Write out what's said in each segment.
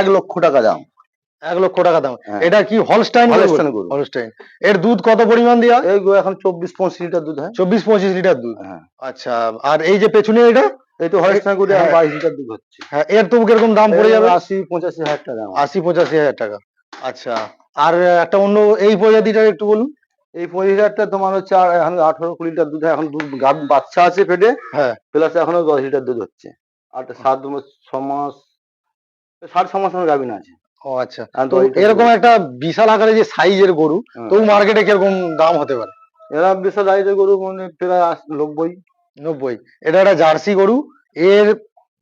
এক লক্ষ টাকা দাম। এক লক্ষ টাকা দাম। হ্যাঁ। এটা কি হলস্টাইন হলস্টাইন গরু। হলস্টাইন এর দুধ কত পরিমাণ দেওয়া এই এখন চব্বিশ পঁচিশ লিটার দুধ হয়। চব্বিশ পঁচিশ লিটার দুধ। হ্যাঁ। আচ্ছা আর এই যে পেছনে এটা? এই তো হলস্টাইন গরু এখন হ্যাঁ। বাইশ লিটার দুধ হচ্ছে। হ্যাঁ এর তো কীরকম দাম পড়ে যাবে? আশি পঁচাশি হাজার টাকা আশি পঁচাশি হাজার টাকা। আচ্ছা আর একটা অন্য এই একটু বলুন। এই তোমার হচ্ছে আর এখন আঠারো কুড়ি লিটার দুধ হয় এখন দুধ বাচ্চা আছে পেটে। হ্যাঁ। প্লাস এখনও দশ লিটার দুধ হচ্ছে। আর সাত ছ মাস ছ মাস গাভিন আছে। ও আচ্ছা। তো এরকম একটা বিশাল আকারে যে সাইজের গরু হ্যাঁ। তো মার্কেটে কীরকম দাম হতে পারে? এরা বিশাল সাইজের গরু মানে প্রায় নব্বই। নব্বই। এটা একটা জার্সি গরু। এর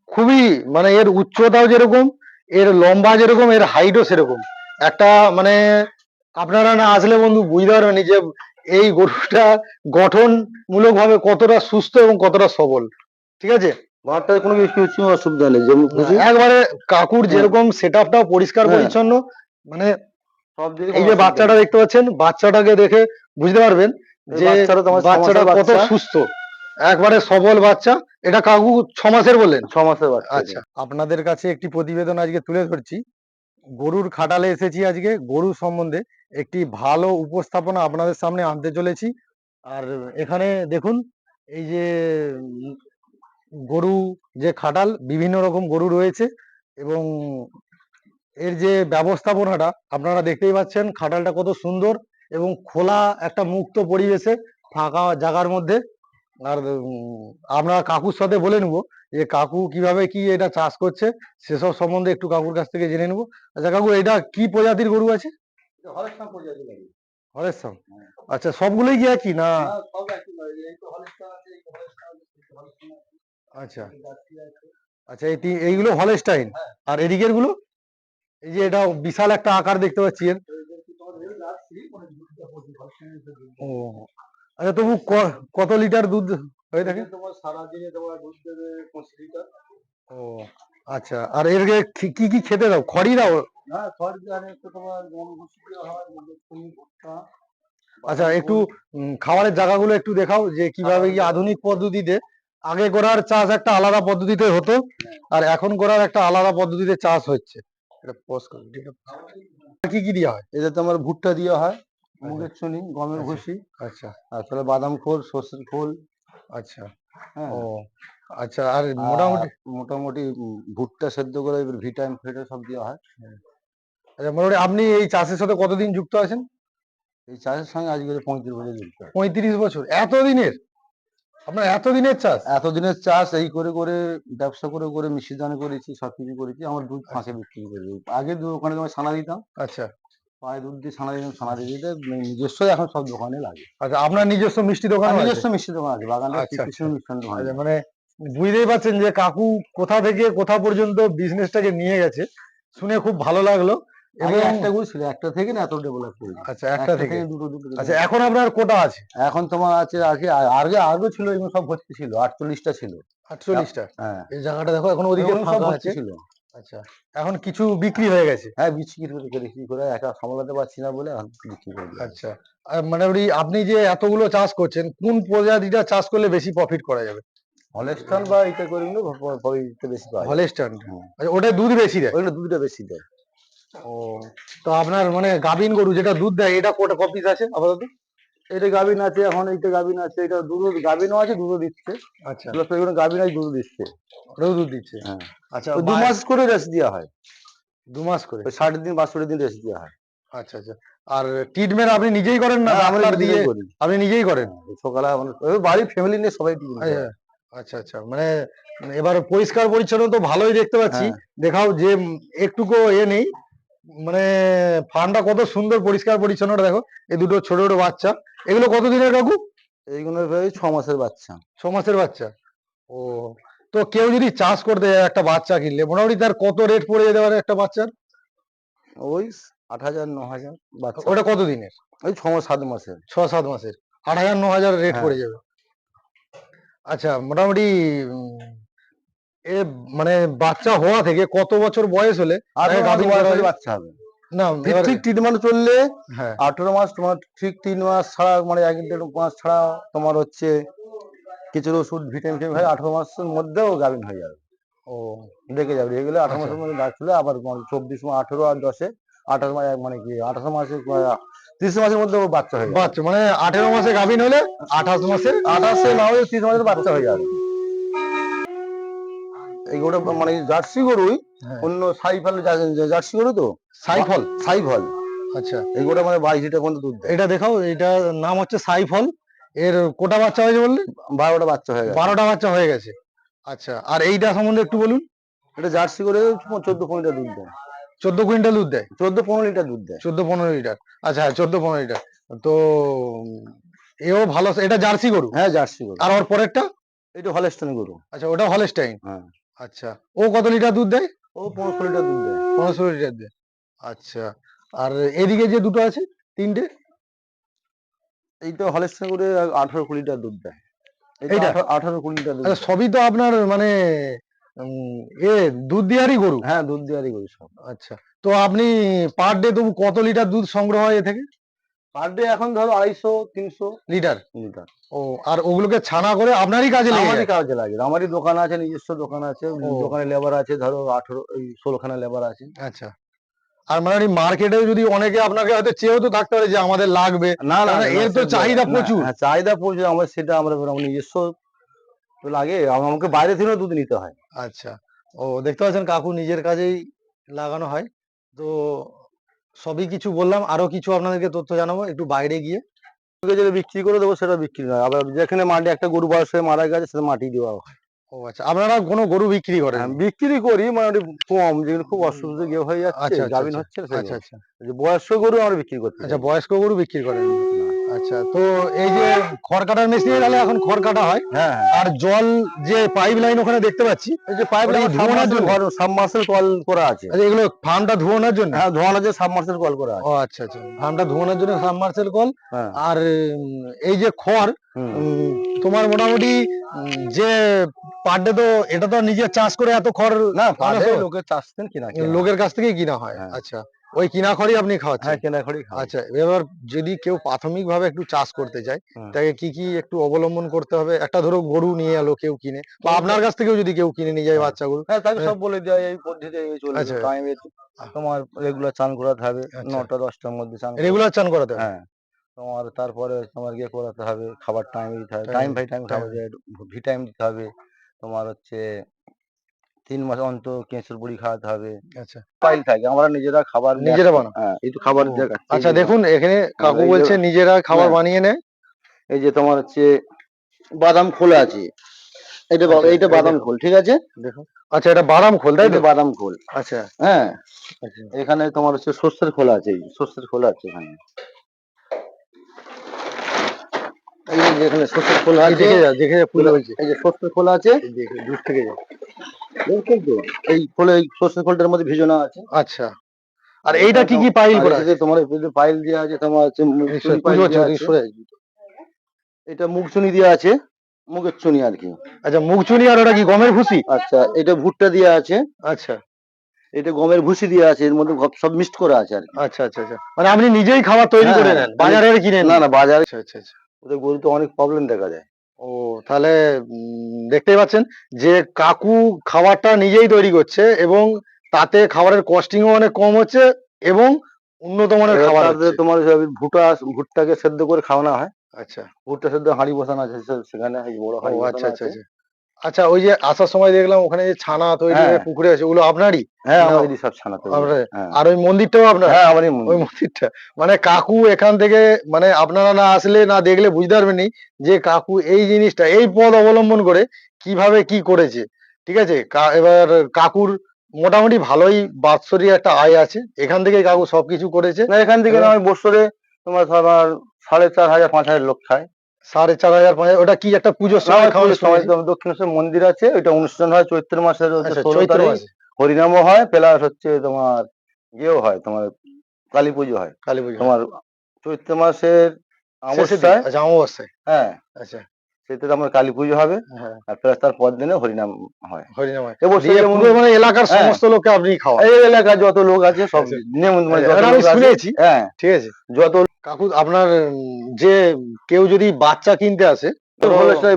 খুবই মানে এর উচ্চতাও যেরকম এর লম্বা যেরকম এর হাইটও সেরকম। একটা মানে আপনারা না আসলে বন্ধু বুঝতে পারবেন যে এই গরুটা গঠনমূলক ভাবে কতটা সুস্থ এবং কতটা সবল। ঠিক আছে? ঘরটায় কোনো কিছু অসুবিধা নেই। যেমন খুশি? একবারে কাকুর যেরকম সেট আপটাও পরিষ্কার হ্যাঁ। পরিচ্ছন্ন মানে এই যে বাচ্চাটা দেখতে পাচ্ছেন বাচ্চাটাকে দেখে বুঝতে পারবেন যে বাচ্চাটা কত সুস্থ। একবারে সবল বাচ্চা। এটা কাকু ছ মাসের বললেন? ছ মাসের বাচ্চা। আচ্ছা আপনাদের কাছে একটি প্রতিবেদন আজকে তুলে ধরছি। গরুর খাটালে এসেছি আজকে গরু সম্বন্ধে একটি ভালো উপস্থাপনা আপনাদের সামনে আনতে চলেছি। আর এখানে দেখুন এই যে গরু যে খাটাল বিভিন্ন রকম গরু রয়েছে এবং এর যে ব্যবস্থাপনাটা আপনারা দেখতেই পাচ্ছেন খাটালটা কত সুন্দর এবং খোলা একটা মুক্ত পরিবেশে ফাঁকা জায়গার মধ্যে। আর আমরা কাকুর সাথে বলে নেব যে কাকু কীভাবে কি এটা চাষ করছে সেসব সম্বন্ধে একটু কাকুর কাছ থেকে জেনে নেব। আচ্ছা কাকু এটা কি প্রজাতির গরু আছে। হরেশ্যাম হ্যাঁ। আচ্ছা সবগুলোই কি একই না? এই এই এই আচ্ছা এই। আচ্ছা এই এইগুলো হলস্টাইন? হ্যাঁ। আর এদিকেরগুলো? এই যে এটা বিশাল একটা আকার দেখতে পাচ্ছি এর। এই এই মানে। ও আচ্ছা তবু কত লিটার দুধ হয়ে থাকে? তোমার সারাদিনে তোমার দুধ দেবে পঁচিশ লিটার। ও আচ্ছা আর এর কি- কি খেতে দাও? খড়ি দাও? না খড় জানে একটু তোমার গম ভুসি হয় মুগের খুনি ভুট্টা আচ্ছা একটু খাবারের জায়গাগুলো একটু দেখাও যে কীভাবে কি আধুনিক পদ্ধতিতে আগে করার চাষ একটা আলাদা পদ্ধতিতে হতো আর এখন করার একটা আলাদা পদ্ধতিতে চাষ হচ্ছে। এটা pause করো, কি কি দেওয়া হয়? এতে তোমার ভুট্টা দেওয়া হয় মুগের চুনি গমের আচ্ছা। ভুসি আচ্ছা। আর তাহলে বাদাম খোল সর্ষের খোল। আচ্ছা। হ্যাঁ। ও আচ্ছা আর আর মোটামুটি মোটামুটি ভুট্টা সেদ্ধ করে ভিটামিন ফিটামিন সব দেওয়া হয়। আচ্ছা মোটামুটি আপনি এই চাষের সাথে কতদিন যুক্ত আছেন? এই চাষের সঙ্গে আজকে পঁয়ত্রিশ বছর যুক্ত পঁয়ত্রিশ বছর। এতদিনের? আপনার এতদিনের চাষ? এতদিনের চাষ এই করে করে ব্যবসা করে করে মিশ্রিদানে করেছি সব কিছু করেছি আমার দুধ ফাঁকে বিক্রি করে দিই। আগে দু ওখানে তোমার ছানা দিতাম। আচ্ছা। পায়ে দুধ দিয়ে ছানা দিতাম ছানা দিয়ে দিতে নিজস্ব এখন সব দোকানে লাগে। আচ্ছা আপনার নিজস্ব মিষ্টি দোকান নিজস্ব মিষ্টি দোকান আছে বাগানে আচ্ছা, দোকান আচ্ছা আছে। মানে বুঝতেই পারছেন যে কাকু কোথা থেকে কোথা পর্যন্ত বিজনেসটাকে নিয়ে গেছে। শুনে খুব ভালো লাগল। এবং একটা গরু ছিল একটা থেকে না এত ডেভেলপ করেছি আচ্ছা একটা থেকে। দুটো দুটো দুটো। আচ্ছা এখন আপনার কোটা আছে? এখন তোমার আছে আগে আগে আগে ছিল এগুলো সব ভর্তি ছিল আটচল্লিশটা ছিল। আটচল্লিশটা? হ্যাঁ। এই জায়গাটা দেখো এখন ওদিকে সব ভর্তি ছিল। আচ্ছা এখন কিছু বিক্রি হয়ে গেছে? হ্যাঁ বিক্রি করে করে বিক্রি করে একা সামলাতে পারছি না বলে এখন বিক্রি করে আচ্ছা মোটামুটি আপনি যে এতগুলো চাষ করছেন কোন প্রজাতিটা চাষ করলে বেশি প্রফিট করা যাবে? হলস্টাইন বা এটা করে বেশি পাওয়া হলেস্টান। আচ্ছা ওটাই দুধ বেশি দেয়? ওইগুলো দুধটা বেশি দেয়। ও তো আপনার মানে গাভিন গরু যেটা দুধ দেয় এটা কোটা কপিস আছে আপাতত? এটা গাভিন আছে এখন এইটা গাভিন আছে এটা দুধ গাভিনও আছে দুধও দিচ্ছে। আচ্ছা। প্লাস এগুলো গাভিন আছে দুধ দিচ্ছে ওটাও দুধ দিচ্ছে। হ্যাঁ। আচ্ছা দু মাস করে রেস্ট দেওয়া হয়। দু মাস করে। ষাট দিন বাষট্টি দিন রেস্ট দেওয়া হয়। আচ্ছা আচ্ছা। আর ট্রিটমেন্ট আপনি নিজেই করেন না হ্যাঁ, আমরা ডাক্তার দিয়ে। আপনি নিজেই করেন? হ্যাঁ, সকালে বাড়ির ফ্যামিলি নিয়ে সবাই করে। আচ্ছা আচ্ছা আচ্ছা। মানে এবার পরিষ্কার পরিচ্ছন্ন তো ভালোই দেখতে পাচ্ছি। দেখাও যে একটুকু এ নেই মানে ফার্মটা কত সুন্দর পরিষ্কার পরিচ্ছন্নটা দেখো। এই দুটো ছোট ছোট বাচ্চা। এগুলো কত দিনের কাকু? এইগুলো প্রায় ছ মাসের বাচ্চা। ছ মাসের বাচ্চা। ও তো কেউ যদি চাষ করতে যায় একটা বাচ্চা কিনলে মোটামুটি তার কত রেট পড়ে যেতে পারে একটা বাচ্চার? ওই আট হাজার ন হাজার বাচ্চা। ওটা কত দিনের? ওই ছ সাত মাসের। ছ সাত মাসের। আট হাজার ন হাজার রেট হ্যাঁ। পড়ে যাবে। আচ্ছা মোটামুটি এ মানে বাচ্চা হওয়া থেকে কত বছর বয়স হলে আঠারো বয়স হলে বাচ্চা হবে। না ঠিক চললে হ্যাঁ। আঠারো মাস তোমার ঠিক তিন মাস ছাড়া মানে এক দেড় মাস ছাড়া তোমার হচ্ছে কিছু ওষুধ ভিটামিন হয় আঠারো মাসের মধ্যেও গাভিন হয়ে যাবে। ও। দেখে যাবে রেগুলার আঠারো আচ্ছা। মাসের মধ্যে দাঁত ছিল আবার চব্বিশ মাস আঠেরো আর দশে আঠারো মাস মানে কি আঠারো মাসে তিরিশ মাসের মধ্যে বাচ্চা হয়ে বাচ্চা মানে আঠেরো মাসে গাভিন হলে আঠাশ মাসে আঠাশে না হলে তিরিশ মাসের বাচ্চা হয়ে যাবে। এই গরুটা মানে জার্সি গরুই হ্যাঁ। অন্য সাইফল জার্সি গরু তো? সাইফল। সাইফল। আচ্ছা। এই গরুটা মানে বাইশ লিটার পর্যন্ত দুধ এটা দেখাও এটার নাম হচ্ছে সাইফল। এর কোটা বাচ্চা হয়েছে বললে? বারোটা বাচ্চা হয়ে গেছে। বারোটা বাচ্চা হয়ে গেছে। আচ্ছা আর এইটা সম্বন্ধে একটু বলুন। এটা জার্সি করে চোদ্দ পনেরো লিটার দুধ দেয়। চোদ্দ কুইন্টাল দুধ দেয়? চোদ্দ পনেরো লিটার দুধ দেয়। চোদ্দ পনেরো লিটার। আচ্ছা হ্যাঁ চোদ্দ পনেরো লিটার। তো এও ভালো এটা জার্সি গরু? হ্যাঁ জার্সি গরু। আর ওর পরেরটা? এটা হলেস্টন গরু। আচ্ছা ওটা হলস্টাইন। হ্যাঁ। আচ্ছা। ও কত লিটার দুধ দেয়? ও পনেরো লিটার দুধ দেয়। পনেরোশো লিটার দেয়। আচ্ছা। আর এদিকে যে দুটো আছে তিনটে? এইটা হলেস্টন করে আঠারো কুড়ি লিটার দুধ দেয়। এইটা? আঠারো কুড়ি লিটার দুধ আচ্ছা সবই তো আপনার মানে এ দুধ দেওয়ারই গরু? হ্যাঁ দুধ দেওয়ারই গরু সব। আচ্ছা। তো আপনি পার ডে তবু কত লিটার দুধ সংগ্রহ হয় এ থেকে? পার ডে এখন ধরো আড়াইশো তিনশো লিটার। লিটার। ও আর ওগুলোকে ছানা করে আপনারই কাজে লেগে আমারই কাজে লাগে। আমারই দোকান আছে নিজস্ব দোকান আছে দোকানে লেবার আছে ধরো আঠেরো এই ষোলোখানা লেবার আছে। আচ্ছা। আর মানে মার্কেটে যদি অনেকে আপনাকে হয়তো চেয়েও তো থাকতে পারে যে আমাদের লাগবে। না না না, এর তো চাহিদা প্রচুর। হ্যাঁ, চাহিদা প্রচুর আমার সেটা আমরা নিজস্ব তো লাগে। আমাকে বাইরে থেকেও দুধ নিতে হয়। আচ্ছা। ও দেখতে পাচ্ছেন কাকু নিজের কাজেই লাগানো হয়। তো সবই কিছু বললাম আরও কিছু আপনাদেরকে তথ্য জানাব একটু বাইরে গিয়ে। যেটা বিক্রি করে দেবো সেটা বিক্রি নয় আবার যেখানে মাটি একটা গরু বয়স হয়ে মারা গেছে সেটা মাটি দেওয়া হয়। ও আচ্ছা আপনারা কোনো গরু বিক্রি করেন হ্যাঁ, বিক্রি করি মানে কম যেগুলো খুব অসুস্থ গিয়ে হয়ে আচ্ছা, যাচ্ছে আচ্ছা, গাভিন আচ্ছা। হচ্ছে আচ্ছা আচ্ছা। বয়স্ক গরু আমরা বিক্রি করতে আচ্ছা বয়স্ক গরু বিক্রি করেন। আচ্ছা তো এই যে খড় কাটার মেশিনে তাহলে এখন খড় কাটা হয়। হ্যাঁ। আর জল যে পাইপ লাইন ওখানে দেখতে পাচ্ছি এই যে পাইপ কি ধোয়ানোর জন্য? সাবমার্সেল কল করা আছে। আচ্ছা এগুলো ফার্মটা ধোয়ানোর জন্য? হ্যাঁ ধোয়ানোর যে সাবমার্সেল কল করা আছে। ও আচ্ছা আচ্ছা। ফার্মটা ধোয়ানোর জন্য সাবমার্সেল কল হ্যাঁ। আর এই যে খড় তোমার মোটামুটি যে পার ডে তো এটা তো নিজের চাষ করে এত খড় না তো- লোকের চাষতেন কিনা লোকের কাছ থেকেই কিনা হয়। হ্যাঁ। আচ্ছা। ওই কিনা খড়ি আপনি খাওয়াচ্ছেন? হ্যাঁ কেনা খড়ি আচ্ছা এবার যদি কেউ প্রাথমিক ভাবে একটু চাষ করতে চায় তাকে কি কি একটু অবলম্বন করতে হবে? একটা ধরো গরু নিয়ে এলো কেউ কিনে। বা আপনার কাছ থেকেও যদি কেউ কিনে নিয়ে যায় হ্যাঁ। বাচ্চা গরু হ্যাঁ তাকে হ্যাঁ। সব বলে দেওয়া এই পদ্ধতি এই চলবে আচ্ছা। টাইমে তোমার রেগুলার চান করাতে হবে আচ্ছা। নটা দশটার মধ্যে চান রেগুলার চান করাতে হবে? হ্যাঁ। তোমার তারপরে তোমার ইয়ে করাতে হবে খাবার টাইম দিতে হবে। টাইম বাই টাইম খাবার. ভিটামিন দিতে হবে। তোমার হচ্ছে তিন মাস অন্তর কেঁচুর বুড়ি খাওয়াতে হবে। আচ্ছা। পাইল থাকে আমরা নিজেরা খাবার নিজেরা বানাও। হ্যাঁ এই তো খাবার দেখাচ্ছি। আচ্ছা দেখুন এখানে কাকু বলছে নিজেরা খাবার হ্যাঁ। বানিয়ে নেয়। এই যে তোমার হচ্ছে বাদাম খোলা আছে। এটা আচ্ছা, এইটা বাদাম খোল ঠিক আছে? দেখুন। আচ্ছা এটা বাদাম খোল তাই তো? বাদাম খোল। আচ্ছা। হ্যাঁ। আচ্ছা। এখানে তোমার হচ্ছে শস্যের খোলা আছে শস্যের খোলা আছে এখানে। এই যে যেখানে শস্যের খোলা আছে। দেখে যা দেখে যা ফুল হয়েছে এই যে শস্যের খোলা আছে। দেখে দূর থেকে যা তো। এই এই শস্যের খোলটার মধ্যে ভিজানো আছে। আচ্ছা। আর এইটা কি কি পাইল করা এটাতে তোমার এটাতে পাইল দেওয়া আছে তোমার আছে। এটা মুগ চুনি দেওয়া আছে মুগের চুনি আর কি। আচ্ছা মুগচুনি আর ওটা কি গমের ভুসি? আচ্ছা এটা ভুট্টা দেওয়া আছে। আচ্ছা। এটা গমের ভুসি দেওয়া আছে এর মধ্যে সব মিক্সড করা আছে আর আচ্ছা আচ্ছা আচ্ছা। মানে আপনি নিজেই খাবার তৈরি হ্যাঁ, করে হ্যাঁ, নেন বাজারে কিনে না না বাজারে আচ্ছা আচ্ছা আচ্ছা। ওদের গরুতে অনেক প্রবলেম দেখা যায়। তাহলে দেখতেই পাচ্ছেন যে কাকু খাবারটা নিজেই তৈরি করছে এবং তাতে খাবারের কস্টিংও অনেক কম হচ্ছে এবং উন্নত মানের খাবার তোমার ভুটা ভুট্টা ভুট্টাকে সেদ্ধ করে খাওয়ানো হয়। আচ্ছা। ভুট্টা সেদ্ধ হাঁড়ি বসানো আছে সেখানে বড় হাঁড়ি আচ্ছা আচ্ছা। আচ্ছা। আচ্ছা ওই যে আসার সময় দেখলাম ওখানে যে ছানা তৈরি হয়ে হ্যাঁ। পুকুরে আছে ওগুলো আপনারই? হ্যাঁ আমাদেরই সব ছানাতে আপনার- হ্যাঁ। আর ওই মন্দিরটাও আপনার? হ্যাঁ আমারই ওই মন্দির। মন্দিরটা। মানে কাকু এখান থেকে মানে আপনারা না আসলে না দেখলে বুঝতে পারবেন যে কাকু এই জিনিসটা এই পথ অবলম্বন করে কীভাবে কি করেছে। ঠিক আছে? কা- এবার কাকুর মোটামুটি ভালোই বাৎসরিক একটা আয় আছে। এখান থেকে কাকু সবকিছু করেছে। না এখান থেকে না আমি বছরে তোমার তোমার সাড়ে চার হাজার পাঁচ হাজার লোক খায়। সাড়ে চার হাজার পাঁচ ওটা কি একটা পুজোর সময় দক্ষিণেশ্বর মন্দির আছে ওইটা অনুষ্ঠান হয় চৈত্র মাসের আচ্ছা চৈত্র হরিনামও হয় প্লাস হচ্ছে তোমার ইয়েও হয় তোমার কালী পুজো হয়। কালী পুজো তোমার চৈত্র মাসের অমাবস্যায়। আচ্ছা অমাবস্যায়। হ্যাঁ। আচ্ছা। সেটা তোমার কালী পুজো হবে হ্যাঁ। আর প্লাস তার পর দিনে হরিনাম হয়। হরিনাম হয়। মানে এলাকার হ্যাঁ। সমস্ত লোককে আপনি খাওয়ান। এই এলাকায় যত লোক আছে সব আচ্ছা। আমি শুনেছি। হ্যাঁ। ঠিক আছে। যত কাকু আপনার যে কেউ যদি বাচ্চা কিনতে আসে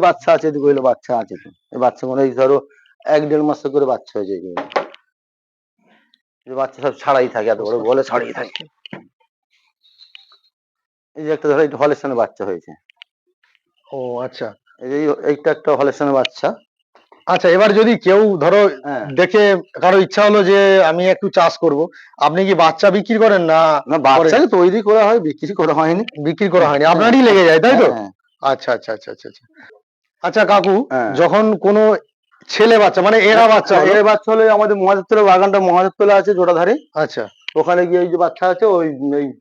বাচ্চা আছে এদিকে হইল বাচ্চা আছে তো। এই বাচ্চা মানে এই ধরো এক দেড় মাসে করে বাচ্চা হয়েছে এগুলো বাচ্চা সব ছাড়াই থাকে এত বড় বলে ছাড়াই থাকে। এই যে একটা ধরো এটা সামনে বাচ্চা হয়েছে। ও আচ্ছা। এই যে এইটা একটা হলের সামনে বাচ্চা। আচ্ছা এবার যদি কেউ ধরো হ্যাঁ। দেখে কারও ইচ্ছা হলো যে আমি একটু চাষ করব আপনি কি বাচ্চা বিক্রি করেন না না বাচ্চাকে তৈরি করা হয় বিক্রি করা হয়নি। বিক্রি করা হয়নি আপনারই লেগে যায় তাই তো? হ্যাঁ, আচ্ছা আচ্ছা আচ্ছা আচ্ছা আচ্ছা। আচ্ছা কাকু হ্যাঁ। যখন কোনো ছেলে বাচ্চা মানে এরা বাচ্চা এর বাচ্চা হলে আমাদের মহাজারতলা বাগানটা মহাজারতলা আছে জোড়াধারে। আচ্ছা। ওখানে গিয়ে ওই যে বাচ্চা আছে ওই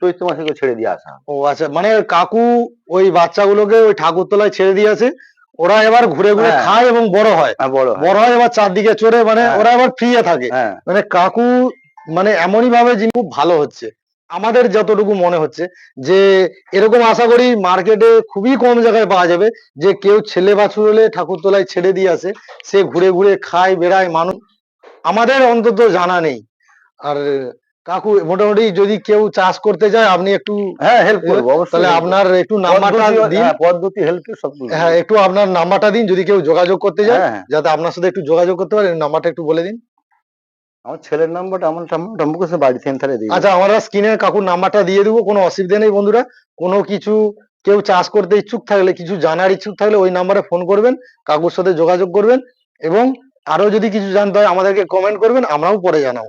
চৈত্র মাসে ছেড়ে দিয়ে আসা ও আচ্ছা মানে কাকু ওই বাচ্চাগুলোকে ওই ঠাকুরতলায় ছেড়ে দিয়েছে ওরা এবার ঘুরে ঘুরে হ্যাঁ। খায় এবং বড় হয়। হ্যাঁ বড় হয়। এবার চারদিকে চড়ে মানে হ্যাঁ। ওরা এবার ফ্রিয়ে থাকে। হ্যাঁ। মানে কাকু মানে এমনই ভাবে যিনি খুব ভালো হচ্ছে। আমাদের যতটুকু মনে হচ্ছে যে এরকম আশা করি মার্কেটে খুবই কম জায়গায় পাওয়া যাবে। যে কেউ ছেলে বাছুর হলে ঠাকুর ঠাকুরতলায় ছেড়ে দিয়ে আসে সে ঘুরে ঘুরে খায় বেড়ায় মানুষ। আমাদের অন্তত জানা নেই। আর কাকু মোটামুটি যদি কেউ চাষ করতে যায় আপনি একটু হ্যাঁ হেল্প করব অবশ্যই তাহলে আপনার একটু। নাম্বারটা দিন হ্যাঁ, পদ্ধতি হেল্প। হ্যাঁ একটু আপনার নাম্বারটা দিন যদি কেউ যোগাযোগ করতে যায় হ্যাঁ, হ্যাঁ। যাতে আপনার সাথে একটু যোগাযোগ করতে পারে নাম্বারটা একটু বলে দিন আমার ছেলের নাম্বারটা আমার নাম্বার কাছে বাড়ি সেন্টারে দিই আচ্ছা আমরা স্ক্রিনে কাকুর নাম্বারটা দিয়ে দেবো কোনো অসুবিধা নেই বন্ধুরা কোনো কিছু কেউ চাষ করতে ইচ্ছুক থাকলে কিছু জানার ইচ্ছুক থাকলে ওই নাম্বারে ফোন করবেন কাকুর সাথে যোগাযোগ করবেন এবং আরও যদি কিছু জানতে হয় আমাদেরকে কমেন্ট করবেন আমরাও পরে জানাব